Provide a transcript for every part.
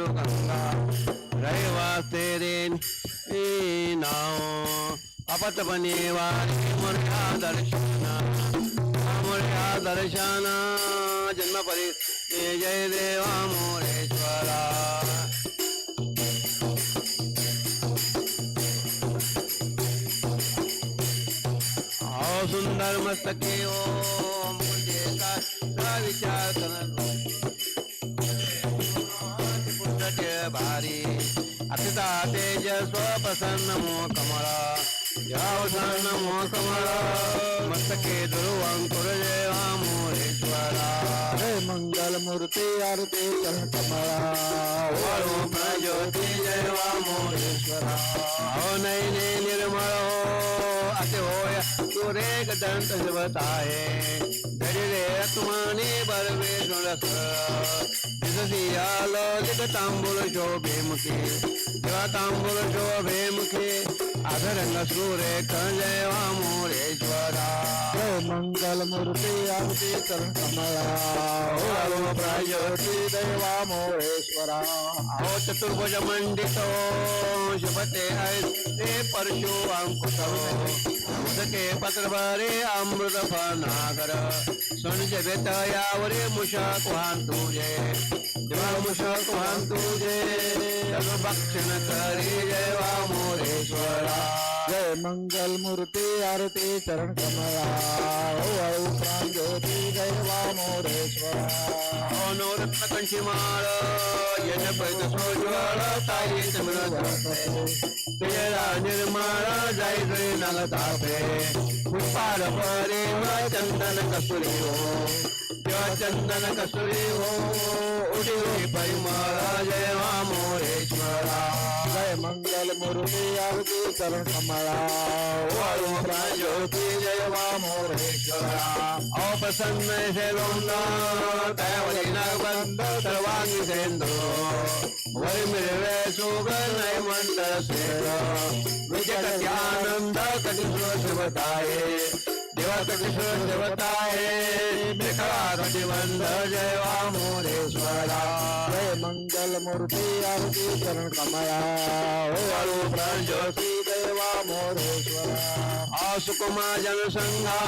चालू गंगा रहिवास तेरे नाव अपतपणे वारी मुर्या दर्शन मुर्या दर्शन जन्म परी जय देवा मोरेश्वरा सुंदर मस्तके ओ मुझे का करत स्वप्रसन्न मो कमला मो कमला मस्तके दुर्वंकुर मोरेश्वरा मंगल मूर्ति आरती कमला। वाळू प्रज्योती जय मोरेश्वरा हो नैने निर्मळ हो असे होय तुरे गदंत शिवताये दरिरे તાંબુલ જો બે મૂકે તાંબુલ જો બે મૂકે शोभे मुखे जय मोरेश्वरा मंगल मूर्ति आरती चरण कमला प्रज्योती देवा मोरेश्वरा अहो चतुर्भुज मंडितो शुभते ते परशु अंकुश उदके पत्रभरे अमृत फनागर सुनज बेतयावरे मुषक वाहन तुझे। देवा तुझे भक्षण करी जय वा मोरेश्वरा जय मंगल मूर्ति आरती चरण कमला वायु प्राण ज्योति देवा मोरेश्वरा नवरत्न कंठी माळ यज पैत सोज्वळ ताई तेरा निर्माण जाय जय नगतापे पुष्पार परे चंदन कसुरी हो चंदन कसुरी हो उडी उडी परिमळ जय मोरेश्वरा। जय मंगल मूर्ति आरती चरण कमला। वायु ज्योती, जय मोरेश्वरा। अप्रसन्न शेलोंद तयावली नागबंद सर्वांगी सेंद्र वरी मिळवे सुगन मंडळ सेर विजय आनंद कटी शिवताये जय मंगल मूर्ती आरती चरण कमया. हो ज्योती देवा मोरेश्वरा. आसुकुमा जनसंघा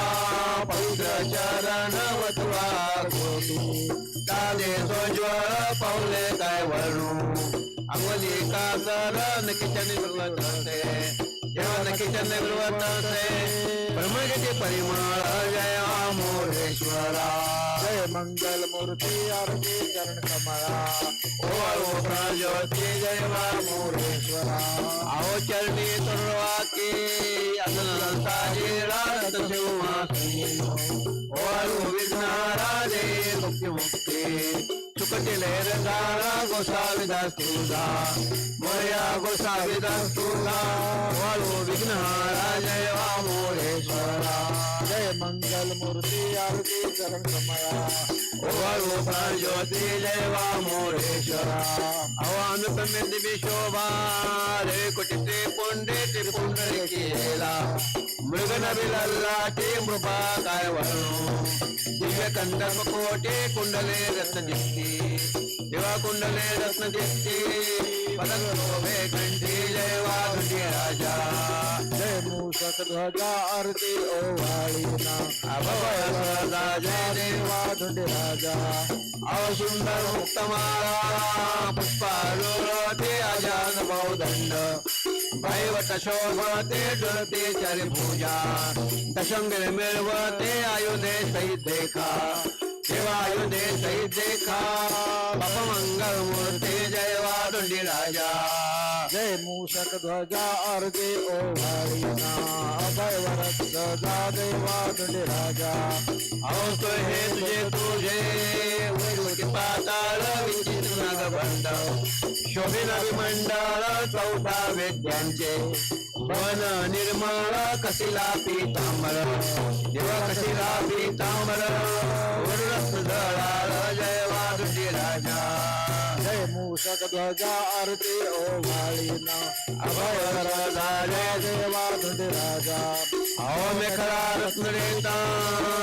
पवित्र चरण वतुवार गोपी चाले सोज्वळ पावले काय वळू अंगली का सरण किचन ब्रह्मगती परिमळ जय मोरेश्वरा जय मंगल मूर्ति आरती चरण कमला। ओ प्रज्योती जय मोरेश्वरा आओ चरणी तुर्वाके असन साजीरात शिवमासी ओ विघ्नाराजे मुक्ती मुक्ती। सुकटी लहर गारा गोसाविदास तुझा मोर्या गोसाविदास तुझा वाळू विघ्नहारा जय वा मोरेश्वरा जय मंगल मूर्ति आरती चरण कमला वाळू प्रज्योती जय वा मोरेश्वरा आव्हान तमेंद विशोभा रे कुटिते पुंडे ते पुंडरे केला मृगन बिलल्ला ते मृपा काय वळू दिव्य कंदर्प कोटे कुंडले रत्न दिसती देवा कुंडले रत्न दिसती पदक ध्वजा आरती ओवाळीना अभय सदा जय देवा धुंडे राजा अवसुंदर मुक्त मारा मुक्तमाला पुष्पालोते अजान बहुदंड भैवट शोभते डुळते चर पूजा दशंगर मिळवते आयुधे सहित देखा देवायुधे सहित देखा बाप मंगल मूर्ती जय वादुंडी राजा. जय मूषक ध्वजा वरद सदा देवा धुंडे राजा। अवस्तो हे तुझे तुझे पाताळ विचित्र शोभिन विमंडळ चौदा वेद्यांचे। वन निर्मळ कसिला पीतांबर। देव कसिला पीतांबर वररत्न दळाळ मूषक ध्वजा आरती ओवाळीना अभय राजा जय देवा राजा अहो मेखला रत्नरेता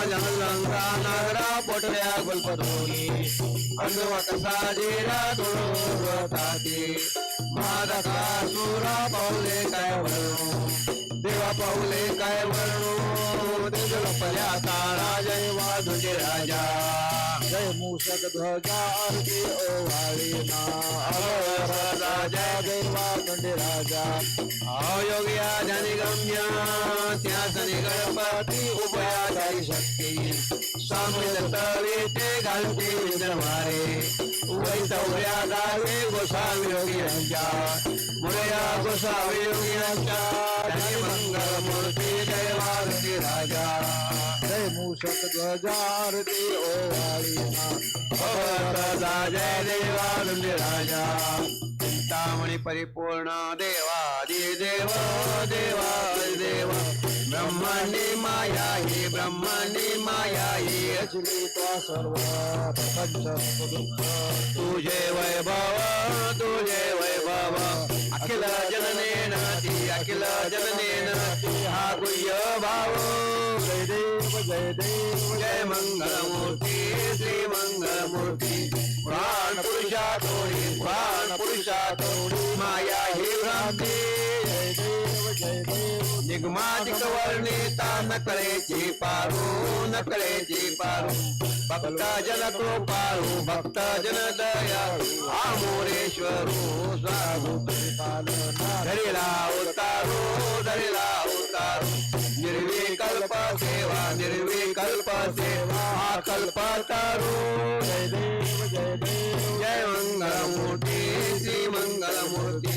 जनलंका नागरा पोटल्या गुलपतोनी अंगवा कसा जेरा तुळवताती मादका देवा पाऊले काय तेजल पल्या तारा, जय वाधुजे राजा. जय मूषक ध्वजा आरती ओवाळीना अभय राजा, जय देवा धुंडी राजा. अयोग्या जनि गम्या त्या गणपती उभयाचारी शक्ती. स्वामी दत्तवे ते घालते विंद्रमारे वैतवऱ्या गावे गोसावी योगी यांच्या मुरया गोसावी योगी यांच्या धनी मंगल मूर्ती जय वारती राजा जय मूषक ध्वजा आरती ओवाळीना भगवता जय देवानंद राजा चिंतामणी परिपूर्ण देवादी देव देवादी देव ब्रह्मांडी माया ही ब्रह्मांडी माया ही अचली सर्व प्रपंच तुझे वैभव तुझे वैभव, अखिल जननेन ती अखिल जननेन। हा भाव। जय देव जय देव जय मंगलमूर्ती, श्री मंगलमूर्ती। पुराण पुरुषा तोडी पुराण पुरुषा तोडी माया ही भ्रांती। जय देव जय देव निगमाधिक वर्णिता नकळेची पारू नकळेची पारू भक्त जन कृपाळू भक्त जन दया। आमोरेश्वरू साधू तारू जय देव जय देव जय मंगलमूर्ती श्री मंगलमूर्ती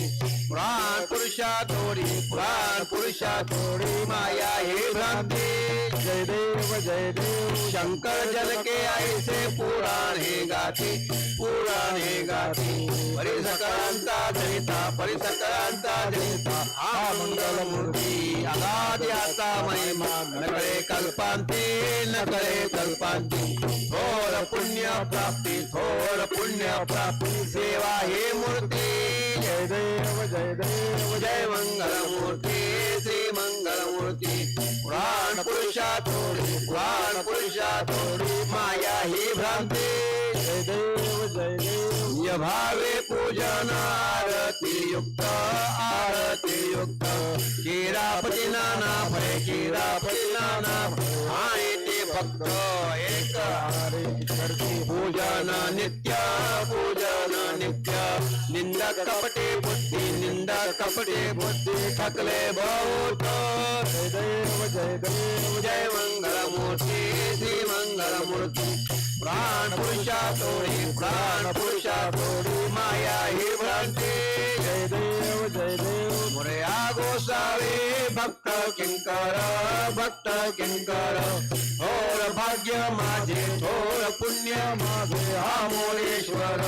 पुराण पुरुषा थोडी पुराण पुरुषा थोडी माया ही भ्रांती। जय देव जय देव शंकर जल के ऐसे पुराण हे गाती पुराण हे गाती। परिसकरांता जनिता परिसकरांता जनिता हा मंगल मूर्ती अगाधी आता महिमा नकळे कल्पांती नकळे कल्पांती। प्राप्ती, थोर पुण्य प्राप्ति, सेवा हे मूर्ति। जय देव जय देव, जय मंगल मूर्ति श्री मंगल मूर्ति पुराण पुरुषा थोडी पुराण पुरुषा थोडी माया ही भ्रांती। जय देव जय देव पूजन आरती युक्त आरती युक्त। चिरापती नाना भय चिरापती नाना आणि ते फक्त एक। करती पूजन नित्य पूजन नित्य। निंदा कपटे बुद्धि, निंदा कपटे बुद्धि। ठकले बहुत। जय देव जय देव जय मंगल मूर्ती श्री मंगल मूर्ती प्राण पुरुषा तोडी प्राण पुरुषा तोडी माया ही भ्रांती जय देव जय देव मुरया गोसावी भक्त किंकर भक्त किंकर। थोर भाग्य माझे थोर पुण्य माझे हा मोरेश्वर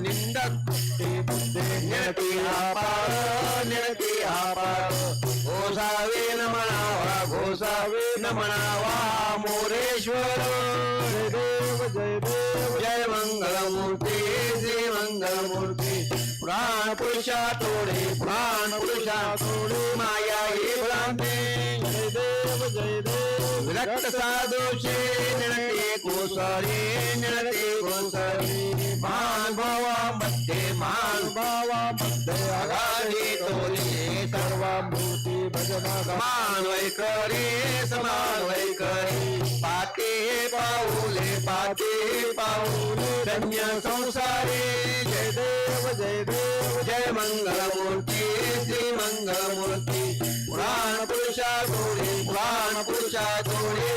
निंदक निरती हा पार निरती हा पार गोसावे न म्हणावा न म्हणावा मोरेश्वर। जय देव जय देव जय मंगलमूर्ती श्री मंगलमूर्ती। प्राण पुरुषा तोडे, प्राण पुरुषा तोडे, माया ही भ्रांती। जय देव जय देव विरक्त साधूचे निळते कोसळे निळते कोसळे मान भावामध्ये मान भावा मध्ये आघाडी तोले सर्वामूर्ती भजन मान वैकरे समान वैकरे पाते पाऊले पाते पाऊले। धन्य संसारे, जय देव। जय देव जय मंगलमूर्ती श्री मंगलमूर्ती. पुराण पुरुषा थोडे पुराण पुरुषा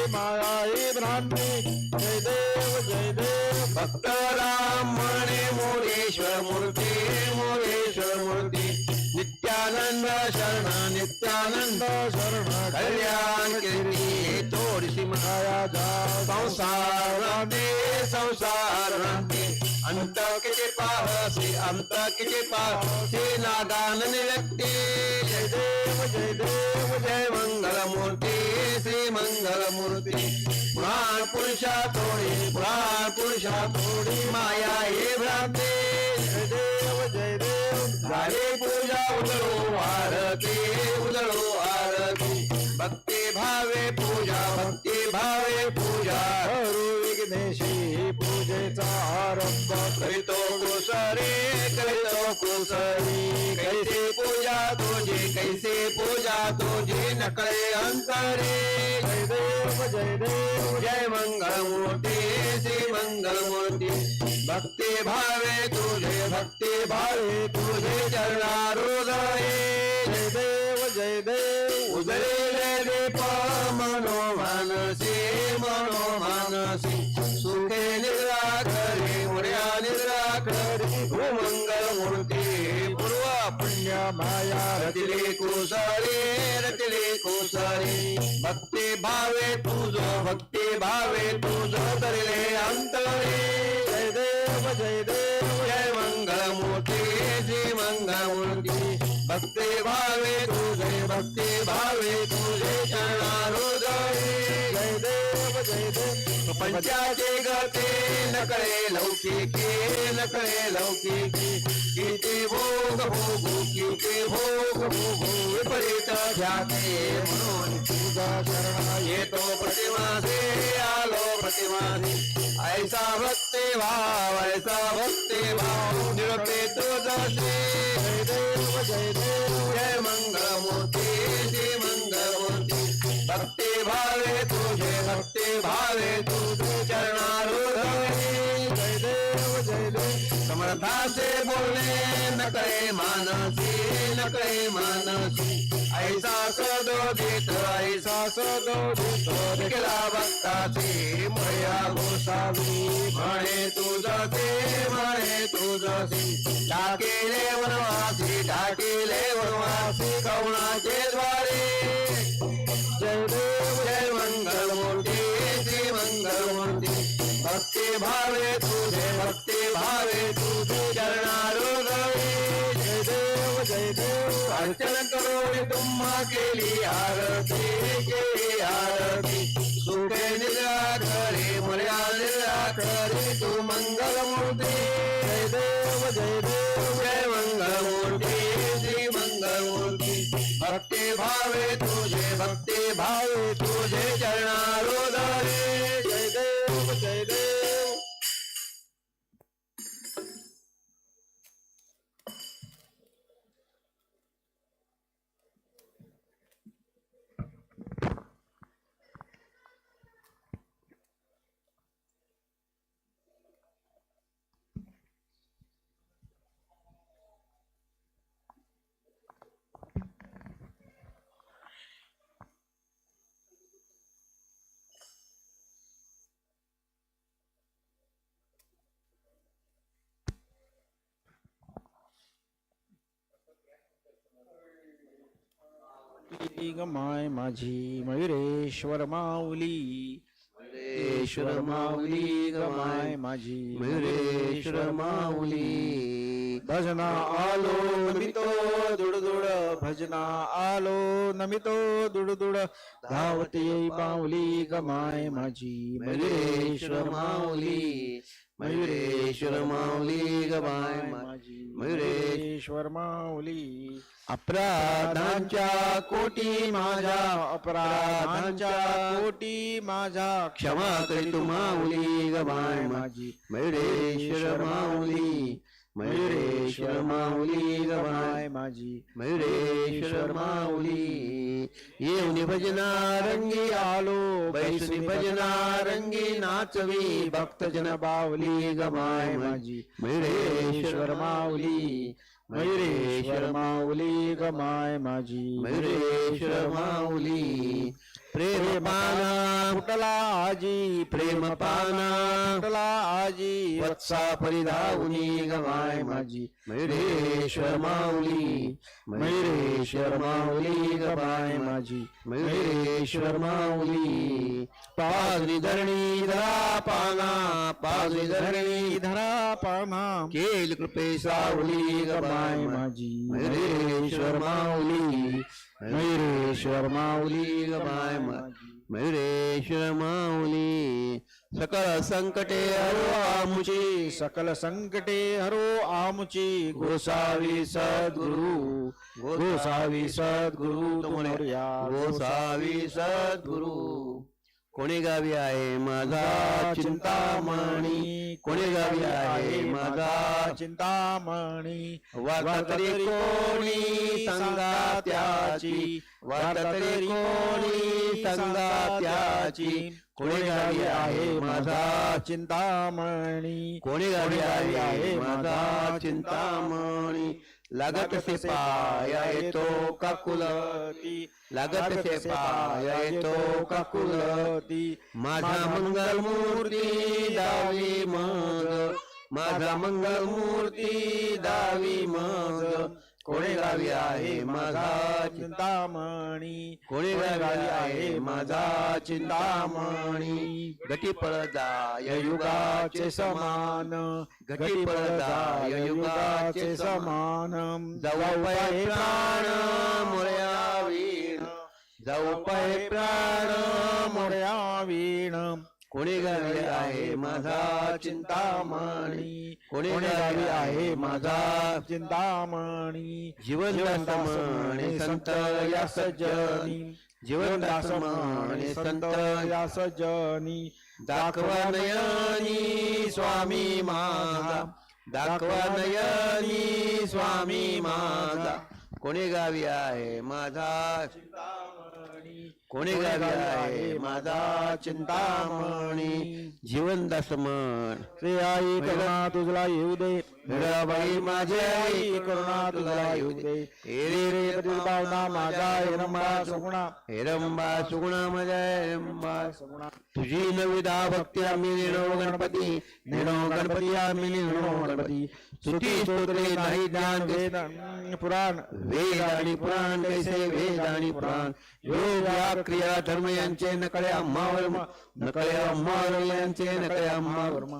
माया ही भ्रांती जय देव जय देव. भक्त राम म्हणे मोरेश्वर मूर्ती मोरेश्वर मूर्ती. नित्यानंद शरण नित्यानंद शरण. कल्याण कीर्ती तोडशी माया जा संसार संसार रांते अंत किती पाहसी अंत किती पाहसी नागानन व्यक्ती जय देव जय देव, जय मंगल मूर्ति श्री मंगल मूर्ति पुराण पुरुषा थोडी पुराण पुरुषा थोडी माया हे भ्रांती। जय देव झाले पूजा उजळो आरती उजळो आरती। भक्ति भावे पूजा, भक्ति भावे पूजा। विघ्नेशी पूजेचा आरंभ करीतो कुसरी कुसरी कैसे पूजा तुझी कैसे पूजा तुझी नकळे अंतरे। जय देव जय देव जय मंगल मूर्ती श्री मंगल मूर्ती भक्ती भावे तुझे, भक्ती भावे तुझे चरणारुदये। जय देव जय देव। उदरेले दीप मनो रतिले कुसरी। भक्ती भावे तुझ भक्ती भावे तुझ तरिले अंतरे। जय देव जय देव, जय मंगल श्री मंगल मूर्ती भक्ती भावे तुझे भक्ती भावे तुझे चरणारुदये जय देव जय देव। पंचाचे गते नकळे लौकिके नकळे लौकिके। किती भोग भोगू किती भोग भोगू, विपरीत ध्याते म्हणून तुझा शरणा येतो आलो प्रतिमासे। ऐसा भक्ती भाव, ऐसा भक्ती भाव निरते तुझसे जय देव जय देव, जय मंगल भावे तुझे भक्ती भावे तुझे चरणारुधे जय देव जय देव. समर्थाचे बोलणे नकळे मानसी न नकळे मानसी. ऐसा सदो सदोदित ऐसा सदो सदोदित केला भक्ताची मया गोसावी म्हणे तुझसे म्हणे तुझसे टाकेले वनवासी टाकेले वनवासी कवणाचे द्वार आरती केली आरती सुखे निराकरे करे मुर्या तू मंगल जय देव जय देव जय मंगल मूर्ती श्री मंगल भक्ति भावे तुझे भक्ति भावे तुझे चरणारुदये गमाय माझी मयुरेश्वर माऊली. मयुरेश्वर माऊली गमाय माझी मयुरेश्वर माऊली. भजना आलो नमितो दुडदुड भजना आलो नमितो दुडदुड धावते माऊली गमाय माझी मयुरेश्वर माऊली. मयुरेश्वर माऊली गबाय माझी मयुरेश्वर माऊली अपराधांच्या कोटी माझ्या अपराधांच्या कोटी माझा क्षमा करी तू माऊली गबाय माझी मयुरेश्वर माऊली मयुरेश्वर माऊली गबाय माझी मयुरेश्वर माऊली येऊन भजना रंगी आलो. बैसुनी भजना रंगी नाचवी. भक्तजन बावली गमाय माझी. मयुरेश्वर माऊली मयुरेश्वर माऊली गमाय माझी. मयुरेश्वर माऊली प्रेम पाना फुटला आजी प्रेम पाना फुटला आजी? वत्सा परिधावनी गमाय माझी। मयुरेश्वर माऊली। मयुरेश्वर माऊली गमाय माझी। मयुरेश्वर माऊली। पाजरी धरणी धरा पाना पाजरी धरणी धरा पाना केल कृपे सावली गमाय माझी। मयुरेश्वर माऊली। मयुरेश्वर माऊली गमाय माझी मयुरेश्वर माऊली सकळ संकटे हरो आमुची। सकल संकटे हरो आमुची। गोसावी सद्गुरु। गोसावी सद्गुरु गोसावी सद्गुरु। कोणी गावी आहे माझा चिंतामणी? कोणी गावी आहे माझा चिंतामणी? तरी कोणी सांगा त्याची? तरी कोणी सांगा त्याची? कोणी गावी आहे माझा चिंतामणी? कोणी गावी आहे माझा चिंतामणी? लागत से पाया येतो काकुलती। लागत से पाया येतो काकुलती। माझा मंगल मूर्ती दावी मग। माझा मंगल मूर्ती दावी मग। कोणी गावी आहे माझा चिंतामणी. कोणी गावी आहे माझा चिंतामणी. गटी पळदाय युगाचे समान. घटी पळदाय युगाचे समान. जाऊ पाय प्राण मोर्या वीण जाऊ पाय प्राण मोर्या वीण कोणी गावी आहे माझा चिंतामणी. कोणी गावी आहे माझा चिंतामणी. जीवन म्हणे संत या सज्जनी जीवन म्हणे संत या सजनी दाखवा नयनी स्वामी माझा. दाखवा नयनी स्वामी माझा. कोणी गावी आहे माझा? कोणी गावी आहे? माझा चिंतामणी जीवन मन श्री आई कला तुझला येऊ दे. मीराबाई माझी आई करुणा तुझला येऊ दे रे रे कधी भावना माझा हिरंबा सुगुणा। हेरंबा सुगुणा माझ्या हेरंबा सुगुणा। तुझी नविदा भक्ती आम्ही निर्णव गणपती निर्णव गणपती आम्ही निर्णव गणपती। स्तुती स्तोत्रे नाही ज्ञान वेद वेद पुराण। वेद आणि पुराण कैसे वेद आणि पुराण। योग या क्रिया धर्म यांचे नकळे आम्हावर नकळे आम्हावर यांचे नकळे आम्हावर विघ्नारा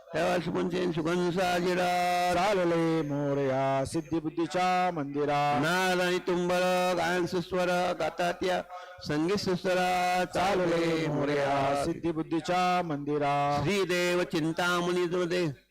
त्याला सुपंचेन सुगंध साजिरा चालले मोरया सिद्धी बुद्धीच्या मंदिरा. नाद आणि तुंबळ गायन सुस्वर गातात्या संगीत सुस्वरा चालले मोर्या सिद्धी बुद्धीच्या मंदिरा. श्रीदेव चिंतामणी दुर्दे.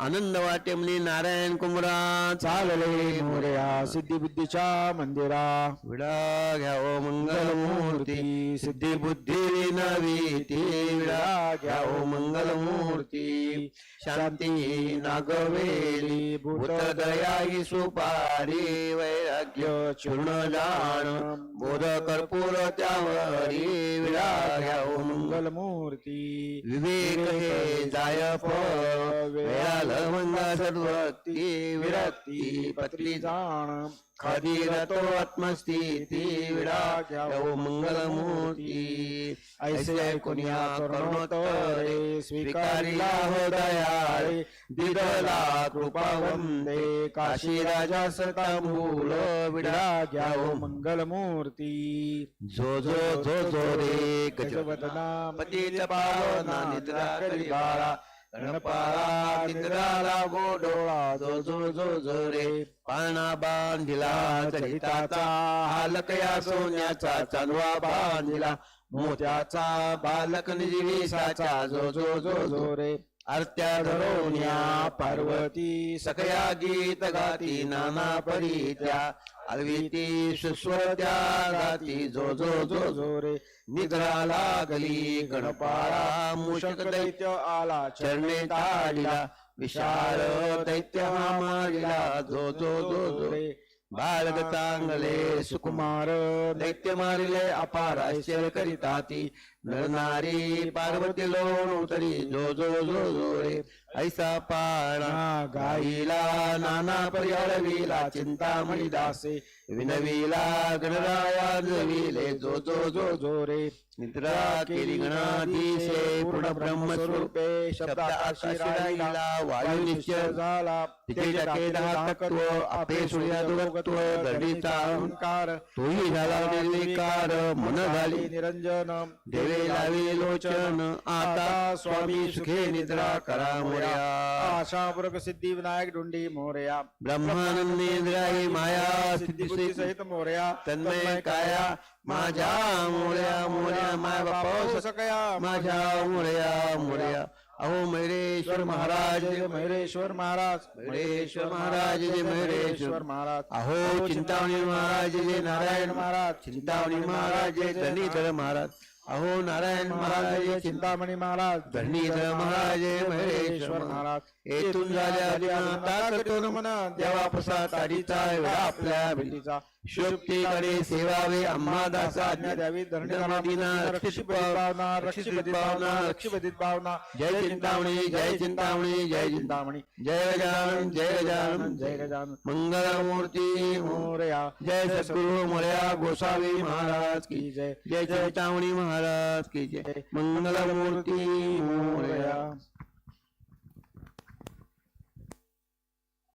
आनंद वाटे म्हणे नारायण कुमरा चालले मोरया सिद्धी बुद्धीच्या मंदिरा. विडा घ्यावो मंगल मूर्ती सिद्धी बुद्धी नवी ती. विडा घ्यावो मंगल मूर्ती शांती नागवेली भूत दयाई सुपारी वैराग्य चूर्ण जाण बोध कर्पूर त्यावरी. विडा घ्यावो मंगल मूर्ती. विवेक हे जाय मंगा सर्वती विरक्ती पत्री जाण खदीर तो आत्मस्थिती घ्यावो मंगलमूर्ती। ऐसे ऐकुनिया करुणोत्तरे स्वीकारिला हो दयाळे दिदला कृपा वंदे काशी राजा सतांबूल मूर्ती जो जो जो जो रे गज गजवदना पतीत पावना निद्रा करी बाळा गणपाला निद्राला गोडोळा जो जो जो जो रे. पाळणा बांधिला चरिताचा हालकया सोन्याचा चांदवा बांधिला. मोत्याचा बालक निजीविसाचा जो जो जो जो रे. अर्त्या पार्वती सकया गीत गाती नाना परीत्या अलविती सुस्वत्या गाती जो जो जो जो रे. निद्रा लागली गणपाळा मूषक दैत्य आला चरणे ताडिला विशाल दैत्य मारिला जो जो जो जो रे. बालक चांगले सुकुमार दैत्य मारिले अपार ऐश्वर करिताती नरनारी पार्वती लोण उतरी जो जो जो जो रे. ऐसा पाळा गाईला नाना पर्याळविला चिंतामणी दासे. विनविला गणराया जविले जो जो जो जो रे. निद्रा केली गणाधीशे पूर्ण ब्रह्मस्वरूपे शब्दाकाशी राहिला वायू निश्चय झाला. तिचे टाके दाहकत्व आपे सूर्यादुगत्व दडीचा अहंकार. तोही झाला निर्विकार मन झाली निरंजन. देवे लोचन आता स्वामी सुखे निद्रा करा मोर्या। आशापूर्वक सिद्धी विनायक डुंडी मोरया। ब्रह्मानंद निद्राही माया सिद्धी सहित मोरया। तन्मय काया माझ्या मोर्या मोर्या माय बापा सकया माझ्या मोर्या मोर्या। अहो मैरेश्वर महाराज जय मयुरेश्वर महाराज। मयुरेश्वर महाराज जय मयुरेश्वर महाराज। अहो चिंतामणी महाराज जय नारायण महाराज। चिंतामणी महाराज जय धरणीधर महाराज। अहो नारायण महाराज चिंतामणी महाराज धरणीधर महाराज जय महेश्वर महाराज येथून झाल्या दिनाता करतो नमन देवा प्रसाद तारीचा एवढा आपल्या भेटीचा शुभतेकडे सेवावे आम्हा दासा आज्ञा द्यावी धरणीधरांना रक्षित भावना रक्षित भावना रक्षित भावना. जय चिंतामणी जय चिंतामणी जय चिंतामणी जय गजानन जय गजानन. जय गजानन. मंगलमूर्ती मोरया. जय सद्गुरु मोर्या गोसावी महाराज की जय. जय. चिंतामणी महाराज की जय. मंगलमूर्ती मोरया.